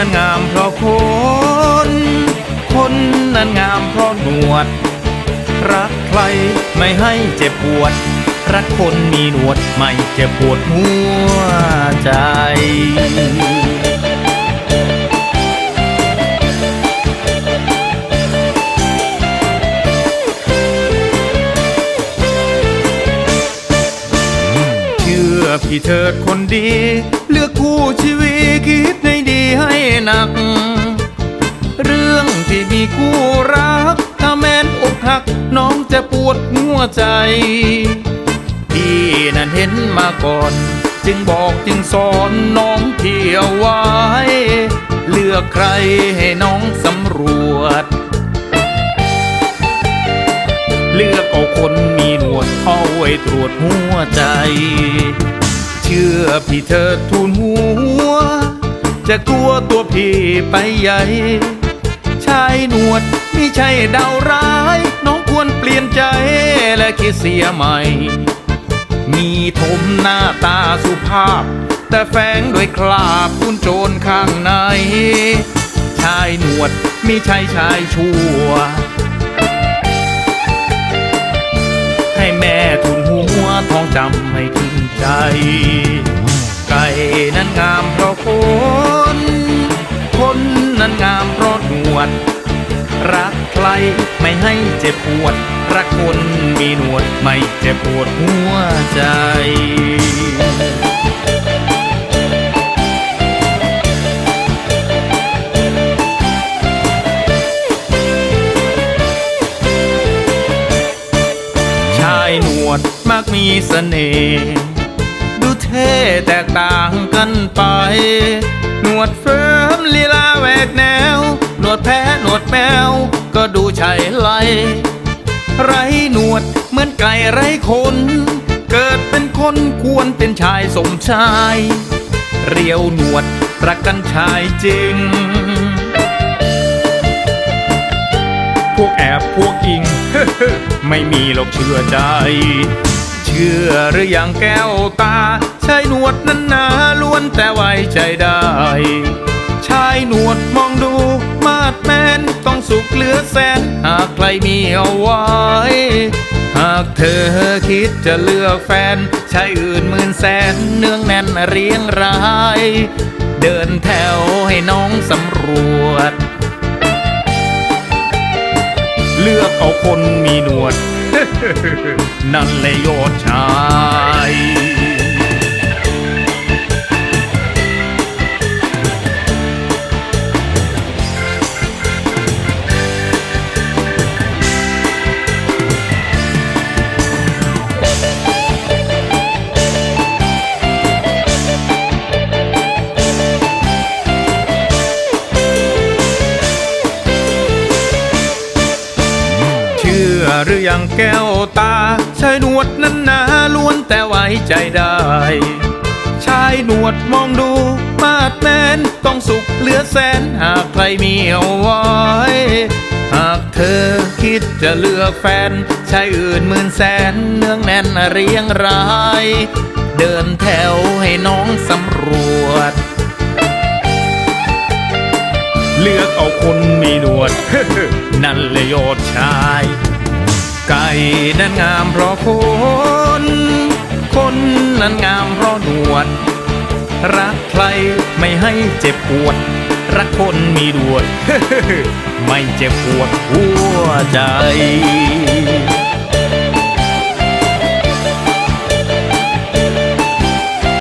นั้นงามเพราะคน คนนั้นงามเพราะหนวด รักใครไม่ให้เจ็บปวด รักคนมีหนวดไม่เจ็บปวดหัวใจเชื่อพี่เถิดคนดี เลือกคู่ชีวิตคิด หนัก เรื่องที่มีคู่รัก ถ้าแม้นอกหักน้องจะปวดหัวใจ พี่นั้นเห็นมาก่อน จึงบอกจึงสอนน้องเที่ยวไว้ เลือกใครให้น้องสำรวจ เลือกเอาคนมีหนวดเอาไว้ตรวจหัวใจ เชื่อพี่เธอทูลหัว จะกลัวตัวพี่ไปใหญ่ ชายหนวดไม่ใช่ดาวร้าย น้องควรเปลี่ยนใจและคิดเสียใหม่ มีถมหน้าตาสุภาพ แต่แฝงด้วยคราบคุณโจรข้างใน ชายหนวดไม่ใช่ชายชั่ว ให้แม่ทุนหัวทองจำไม่ขึ้นใจ ไก่นั้นงามเพราะคนคนนั้นงามเพราะหนวด รักใครไม่ให้เจ็บปวด รักคนมีหนวดไม่เจ็บปวดหัวใจชายหนวดมักมีเสน่ห์ ท่แตกต่างกันไป หนวดเฟิร์มลีลาแหวกแนว หนวดแพ้หนวดแมว ก็ดูใช่ไรไรหนวดเหมือนไก่ไรคน เกิดเป็นคนควรเป็นชายสมชาย เรียวหนวดรักกันชายจริง พวกแอบพวกอิง ไม่มีหรอกเชื่อใจ เชื่อหรืออยังแก้วตาายหนวดนั้นหนาล้วนแต่ไว้ใจได้ ชายหนวดมองดูมาดแมนต้องสุขเหลือแสน หากใครมีเอาไว้ หากเธอคิดจะเลือกแฟนชายอื่นหมื่นแสนเนืองแน่นเรียงราย เดินแถวให้น้องสำรวจ เลือกเอาคนมีหนวด นั่นเลยยอดชาย หรือยังแก้วตา ชายหนวดนั้นนาล้วนแต่ไว้ใจได้ ชายหนวดมองดู มาดแมนต้องสุขเหลือแสนหากใครมีเอาไว้หากเธอคิดจะเลือกแฟนชายอื่นหมื่นแสนเนืองแน่นเรียงราย เดินแถวให้น้องสำรวจ เลือกเอาคนมีหนวด นั่นเลยยอดชาย ไก่นั้นงามเพราะคนคนนั้นงามเพราะหนวด รักใครไม่ให้เจ็บปวด รักคนมีดวดไม่เจ็บปวดหัวใจ